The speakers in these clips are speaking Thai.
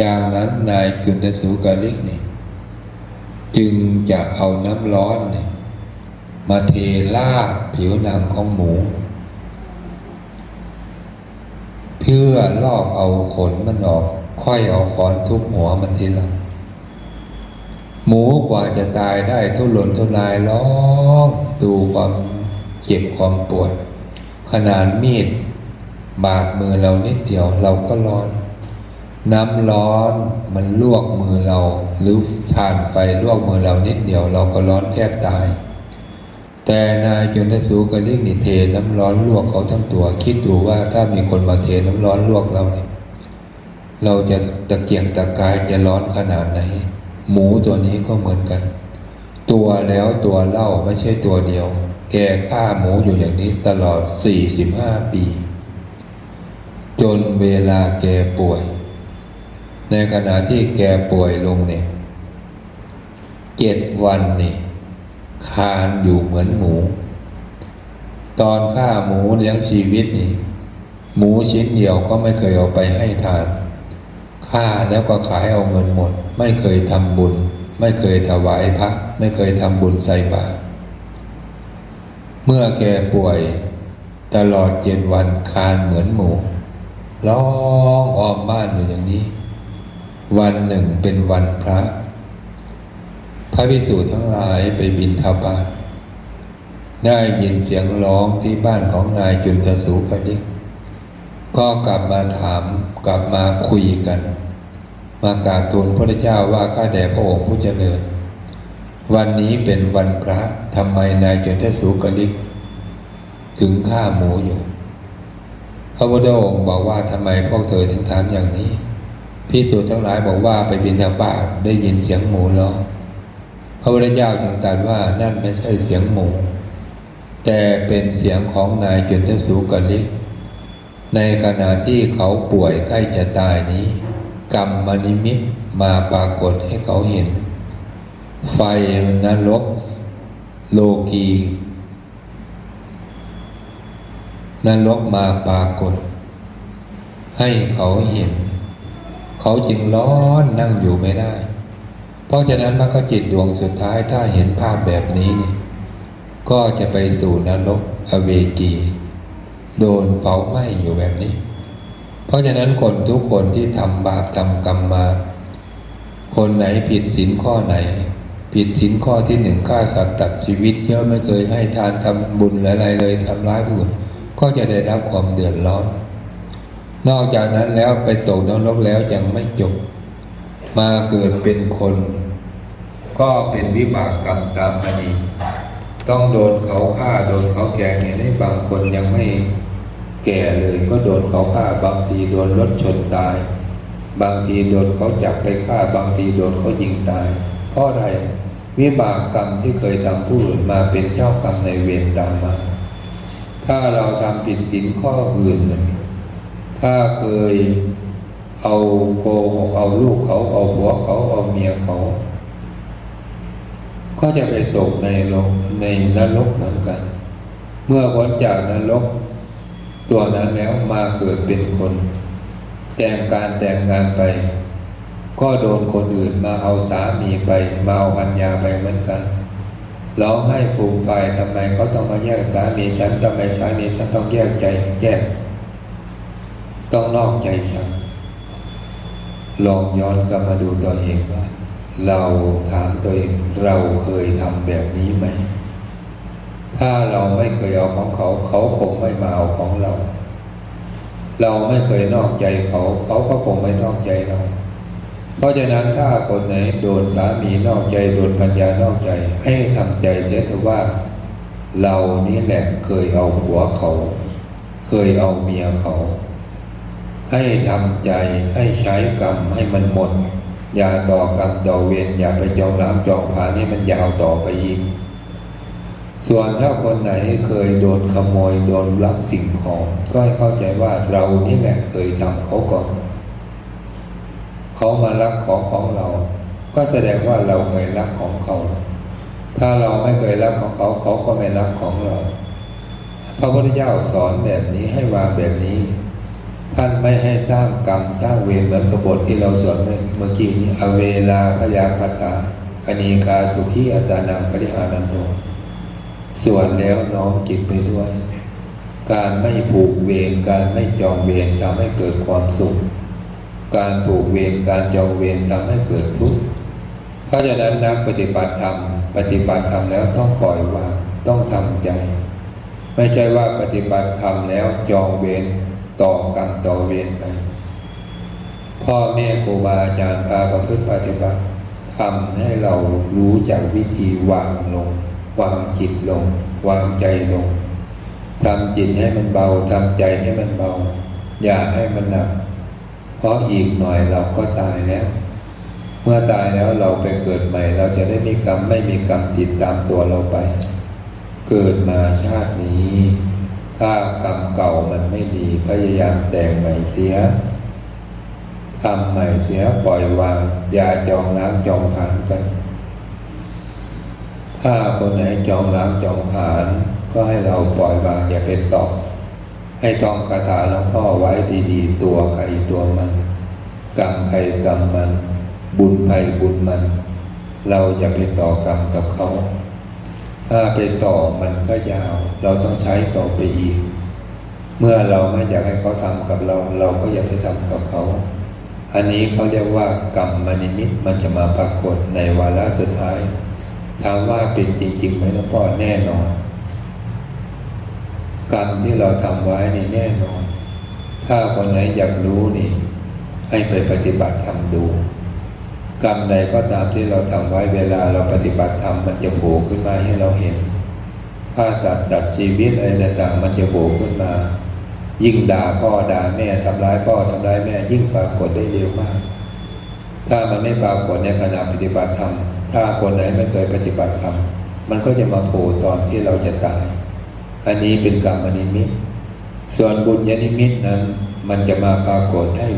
จากนั้นนายจุนทสูกาลิกนี่จึงจะเอาน้ำร้อนเนี่ยมาเทลาดผิวหนังของหมู เพื่อลอกเอาขนมันออก ค่อยเอาค้อนทุบหัวมันทีหลังหมูกว่าจะตายได้ทุรนทุรายร้องดูความเจ็บความปวด ขนาดมีด บาดมือเรานิดเดียวเราก็ร้อน น้ำร้อนมันลวกมือเรา หรือทานไฟลวกมือเรานิดเดียวเราก็ร้อนแทบตาย แต่นายจนทสูก็เรียกนิเทน้ำร้อนลวกเขาทั้งตัว คิดดูว่าถ้ามีคนมาเทน้ำร้อนลวกเราเนี่ยเราจะตะเกียงตะกายจะร้อนขนาดไหน หมูตัวนี้ก็เหมือนกัน ตัวแล้วตัวเล่าไม่ใช่ตัวเดียว แกฆ่าหมูอยู่อย่างนี้ตลอด 45 ปี จนเวลาแกป่วย ในขณะที่แกป่วยลงเนี่ยเจ็ดวันนี่คานอยู่เหมือนหมู ตอนฆ่าหมูเลี้ยงชีวิตนี่หมูชิ้นเดียวก็ไม่เคยเอาไปให้ทานฆ่าแล้วก็ขายเอาเงินหมด ไม่เคยทำบุญ ไม่เคยถวายพระไม่เคยทำบุญใส่บาตรเมื่อแกป่วยตลอดเจ็ดวันคานเหมือนหมูร้องอ้อมบ้านอยู่อย่างนี้ วันหนึ่งเป็นวันพระ พระภิกษุทั้งหลายไปบินทบาทได้ยินเสียงร้องที่บ้านของนายจุนทสูกนิกก็กลับมาถามกลับมาคุยกัน มากราบทูลพระเจ้าว่าข้าแด่พระองค์ผู้เจริญ วันนี้เป็นวันพระทำไมนายจุนทสูกนิกถึงฆ่าหมูอยู่ พระพุทธองค์บอกว่าทำไมพวกเธอถึงถามอย่างนี้ พิสูจน์ทั้งหลายบอกว่าไปบินทบาทได้ยินเสียงหมูร้องพระพุทธเจ้าจึงตรัสว่านั่นไม่ใช่เสียงหมู แต่เป็นเสียงของนายจุนทสูกลิกในขณะที่เขาป่วยใกล้จะตายนี้ กรรมมนิมิตมาปรากฏให้เขาเห็น ไฟนรกโลกีนรกมาปรากฏ ให้เขาเห็น เขาจึงร้อนนั่งอยู่ไม่ได้ เพราะฉะนั้นมรรคจิตดวงสุดท้ายถ้าเห็นภาพแบบนี้นี่ก็จะไปสู่นรกอเวจีโดนเผาไหม้อยู่แบบนี้ เพราะฉะนั้นคนทุกคนที่ทำบาปทำกรรมมา คนไหนผิดศีลข้อไหน ผิดศีลข้อที่หนึ่งฆ่าสัตว์ตัดชีวิตเยอะไม่เคยให้ทานทำบุญอะไรเลยทำร้ายผู้อื่นก็จะได้รับความเดือดร้อน นอกจากนั้นแล้วไปตกนรกแล้วยังไม่จบ มาเกิดเป็นคน ก็เป็นวิบากกรรมตามมานีต้องโดนเขาฆ่าโดนเขาแกงเนี่ยในบางคนยังไม่แก่เลยก็โดนเขาฆ่าบางทีโดนรถชนตาย บางทีโดนเขาจับไปฆ่าบางทีโดนเขายิงตาย เพราะอะไรวิบากกรรมที่เคยทำผู้อื่นมาเป็นเจ้ากรรมในเวรตามมา ถ้าเราทำผิดศีลข้ออื่นเลย ถ้าเคยเอาโกหกเอาลูกเขาเอาผัวเขาเอาเมียเขา ก็จะไปตกในลงในนรกเหมือนกัน เมื่อพ้นจากนรกตัวนั้นแล้วมาเกิดเป็นคน แต่งการแต่งงานไป ก็โดนคนอื่นมาเอาสามีไป มาเอาพัญญาไปเหมือนกันร้องให้ผูกไฟทำไมเขาต้องมาแยกสามีฉันทำไมสามีฉันต้องแยกใจแยก ต้องนอกใจฉันลองย้อนกลับมาดูตัวเองว่า เราถามตัวเองเราเคยทำแบบนี้ไหม ถ้าเราไม่เคยเอาของเขา เขาคงไม่มาเอาของเรา เราไม่เคยนอกใจเขา เขาก็คงไม่นอกใจเรา เพราะฉะนั้นถ้าคนไหนโดนสามีนอกใจโดนปัญญานอกใจ ให้ทำใจเสียเถอะว่า เรานี่แหละเคยเอาผัวเขา เคยเอาเมียเขา ให้ทำใจให้ใช้กรรมให้มันหมด อย่าต่อกรรมต่อเวรอย่าไปจองล้างจองผานให้มันยาวต่อไปอีก ส่วนถ้าคนไหนเคยโดนขโมยโดนลักสิ่งของ ก็ให้เข้าใจว่าเรานี่แหละเคยทำเขาก่อน เขามารักของของเรา ก็แสดงว่าเราเคยรักของเขา ถ้าเราไม่เคยรักของเขาเขาก็ไม่รักของเรา พระพุทธเจ้าสอนแบบนี้ให้วางแบบนี้ ท่านไม่ให้สร้างกรรมสร้างเวรเหมือนกบฏที่เราสวดเมื่อกี้นี้อเวลาพยาคตาอนีกาสุขีอัตานังปริหานันโตสวดแล้วน้อมจิตไปด้วย การไม่ผูกเวรการไม่จองเวรทำให้เกิดความสุข การผูกเวรการจองเวรทำให้เกิดทุกข์เพราะฉะนั้นนักปฏิบัติธรรมปฏิบัติธรรมแล้วต้องปล่อยวางต้องทำใจ ไม่ใช่ว่าปฏิบัติธรรมแล้วจองเวร ต่อกรรมต่อเวรไป พ่อแม่ครูบาอาจารย์พาประพฤติปฏิบัติทำให้เรารู้จักวิธีวางลง วางจิตลง วางใจลงทำจิตให้มันเบาทำใจให้มันเบา อย่าให้มันหนัก เพราะอีกหน่อยเราก็ตายแล้ว เมื่อตายแล้วเราไปเกิดใหม่ เราจะได้มีกรรมไม่มีกรรมติดตามตัวเราไป เกิดมาชาตินี้ ถ้ากรรมเก่ามันไม่ดีพยายามแต่งใหม่เสียทำใหม่เสียปล่อยวางอย่าจองล้างจองผ่านกัน ถ้าคนไหนจองล้างจองผ่าน ก็ให้เราปล่อยวางอย่าเป็นตอบให้ท่องคาถาหลวงพ่อไว้ดีๆ ตัวใครตัวมันกรรมใครกรรมมัน บุญใครบุญมัน เราอย่าไปต่อกรรมกับเขา ถ้าไปต่อมันก็ยาว เราต้องใช้ต่อไปอีก เมื่อเราไม่อยากให้เขาทำกับเรา เราก็อย่าไปทำกับเขา อันนี้เขาเรียกว่ากรรมมนิมิตมันจะมาปรากฏในวาระสุดท้ายถามว่าเป็นจริงๆไหมหลวงพ่อแน่นอน กรรมที่เราทำไว้นี่แน่นอน ถ้าคนไหนอยากรู้นี่ ให้ไปปฏิบัติธรรมดู กรรมใดก็ตามที่เราทำไว้เวลาเราปฏิบัติธรรมมันจะโผล่ขึ้นมาให้เราเห็นฆ่าสัตว์ตัดชีวิตอะไรต่างๆมันจะโผล่ขึ้นมา ยิ่งด่าพ่อด่าแม่ทำร้ายพ่อทำร้ายแม่ ยิ่งปรากฏได้เร็วมาก ถ้ามันไม่ปรากฏในขณะปฏิบัติธรรมถ้าคนไหนไม่เคยปฏิบัติธรรมมันก็จะมาโผล่ตอนที่เราจะตาย อันนี้เป็นกรรมนิมิต ส่วนบุญญนิมิตนั้น มันจะมาปรากฏให้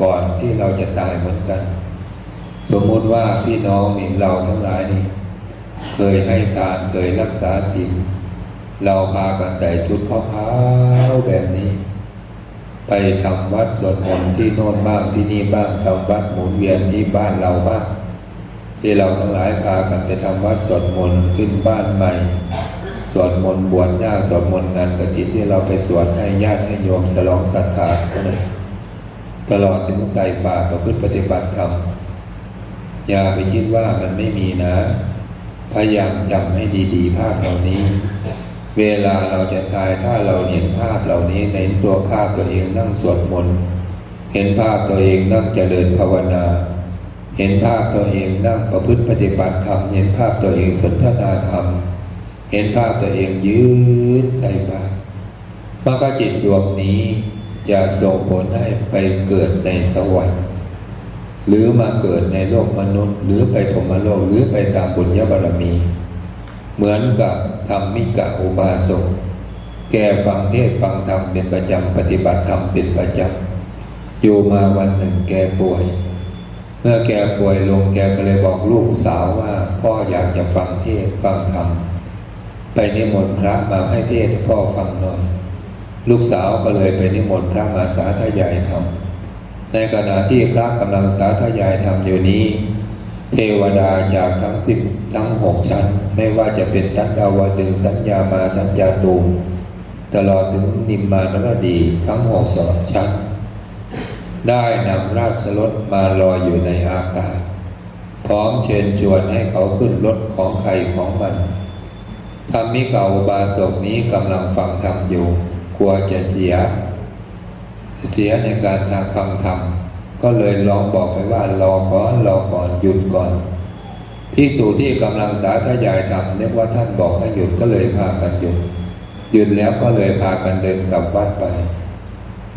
ก่อนที่เราจะตายเหมือนกัน สมมติว่าพี่น้องนี่เราทั้งหลายนี่ เคยให้ทานเคยรักษาศีลเราพากันใส่ชุดขาวแบบนี้ ไปทำวัดสวดมนต์ที่โน่นบ้างที่นี่บ้างทำวัดหมุนเวียนที่บ้านเราบ้างที่เราทั้งหลายพากันไปทำวัดสวดมนต์ขึ้นบ้านใหม่สวดมนต์บวชหน้าสวดมนต์งานกฐินที่เราไปสวดให้ญาติให้โยมสลองศรัทธานะตลอดถึงใส่บาตรประพฤติปฏิบัติธรรม อย่าไปคิดว่ามันไม่มีนะ พยายามจำให้ดีๆ ภาพเหล่านี้ เวลาเราจะตายถ้าเราเห็นภาพเหล่านี้ในตัวภาพตัวเองนั่งสวดมนต์เห็นภาพตัวเองนั่งเจริญภาวนา เห็นภาพตัวเองนั่งประพฤติปฏิบัติธรรมเห็นภาพตัวเองสนทนาธรรม เห็นภาพตัวเองยืดใจบาปมรรคจิตดวงนี้จะส่งผลให้ไปเกิดในสวรรค์ หรือมาเกิดในโลกมนุษย์ หรือไปพรมโลกหรือไปตามบุญญาบารมี เหมือนกับธรรมิกะอุบาสกแกฟังเทศฟังธรรมเป็นประจำปฏิบัติธรรมเป็นประจำอยู่มาวันหนึ่งแกป่วย เมื่อแกป่วยลงแกก็เลยบอกลูกสาวว่า พ่ออยากจะฟังเทศฟังธรรมไปนิมนต์พระมาให้เทศให้พ่อฟังหน่อย ลูกสาวก็เลยไปนิมนต์พระมาสาธยายธรรม ในขณะที่พระกำลังสาธยายธรรมอยู่นี้ เทวดาจากทั้งสิบทั้งหกชั้น ไม่ว่าจะเป็นชั้นดาวดึงสัญญามาสัญญาตูมตลอดถึงนิมมานวดีทั้งหกสองชั้น ได้นำราชรถมาลอยอยู่ในอากาศ พร้อมเชิญชวนให้เขาขึ้นรถของใครของมันธรรมิกาอุบาสกนี้กำลังฟังธรรมอยู่ กลัวจะเสีย เสียในการทางฟังธรรม ก็เลยลองบอกไปว่ารอก่อนรอก่อนหยุดก่อนภิกษุที่กำลังสาธยายธรรมนึกว่าท่านบอกให้หยุดก็เลยพากันหยุด หยุดแล้วก็เลยพากันเดินกลับวัดไป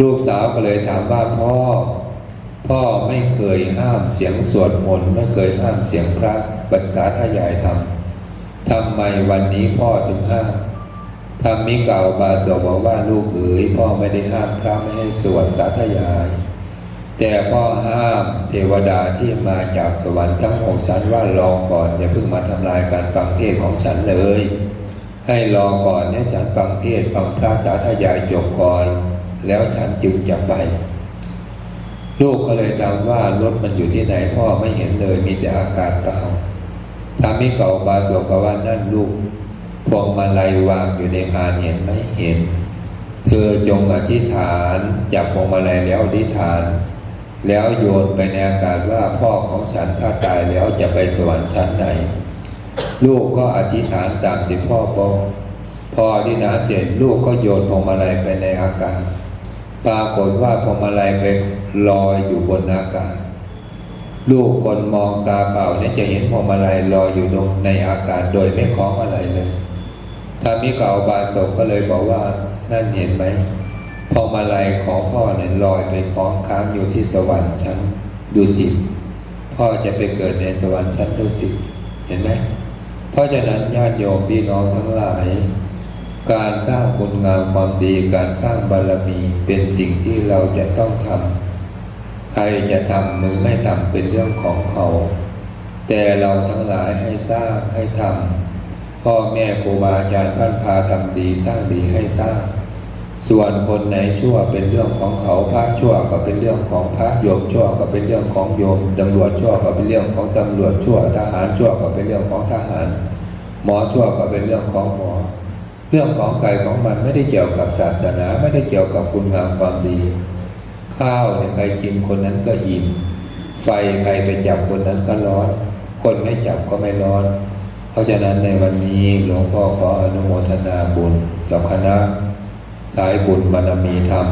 ลูกสาวก็เลยถามว่าพ่อ พ่อไม่เคยห้ามเสียงสวดมนต์ไม่เคยห้ามเสียงพระบรรษาทยายธรรมทำไมวันนี้พ่อถึงห้าม ธรรมิกาอุบาสบอกว่าลูกเอ๋ยพ่อไม่ได้ห้ามพระไม่ให้สวดสาธยาย แต่พ่อห้ามเทวดาที่มาจากสวรรค์ทั้งหกชั้นว่ารอก่อนอย่าเพิ่งมาทำลายการฟังเทศของฉันเลย ให้รอก่อนให้ฉันฟังเทศฟังพระสาธยายจบก่อน แล้วฉันจึงจะไป ลูกก็เลยถามว่ารถมันอยู่ที่ไหนพ่อไม่เห็นเลยมีแต่อากาศเปล่าทามิเก่าบาสกว่านั่นลูก พวงมาลัยวางอยู่ในพานเห็นไหมเห็น เธอจงอธิษฐานจับพวงมาลัยแล้วอธิษฐาน แล้วโยนไปในอากาศว่าพ่อของฉันถ้าตายแล้วจะไปสวรรค์ชั้นไหน ลูกก็อธิษฐานตามที่พ่อบอกพออธิษฐานเสร็จลูกก็โยนพวงมาลัยไปในอากาศปรากฏว่าพวงมาลัยไปลอยอยู่บนอากาศลูกคนมองตาเปล่าเนี่ยจะเห็นพวงมาลัยลอยอยู่ในอากาศโดยไม่คล้องอะไรเลย ทามิเก่าบาศกก็เลยบอกว่านั่นเห็นไหมพวงมาลัยของพ่อเนี่ยลอยไปคล้องค้างอยู่ที่สวรรค์ชั้นดุสิตพ่อจะไปเกิดในสวรรค์ชั้นดุสิตเห็นไหมเพราะฉะนั้นญาติโยมพี่น้องทั้งหลาย การสร้างคุณงามความดี การสร้างบารมีเป็นสิ่งที่เราจะต้องทำใครจะทำมือไม่ทำเป็นเรื่องของเขา แต่เราทั้งหลายให้สร้างให้ทำ พ่อแม่ครูบาอาจารย์ท่านพาทำดีสร้างดีให้สร้าง ส่วนคนไหนชั่วเป็นเรื่องของเขาพระชั่วก็เป็นเรื่องของพระโยมชั่วก็เป็นเรื่องของโยมตำรวจชั่วก็เป็นเรื่องของตำรวจชั่วทหารชั่วก็เป็นเรื่องของทหาร หมอชั่วก็เป็นเรื่องของหมอ เรื่องของใครของมันไม่ได้เกี่ยวกับศาสนาไม่ได้เกี่ยวกับคุณงามความดี ข้าวเนี่ยใครกินคนนั้นก็อิ่มไฟใครไปจับคนนั้นก็ร้อน คนไม่จับก็ไม่ร้อน เพราะฉะนั้นในวันนี้หลวงพ่อขออนุโมทนาบุญกับคณะสายบุญบารมีธรรม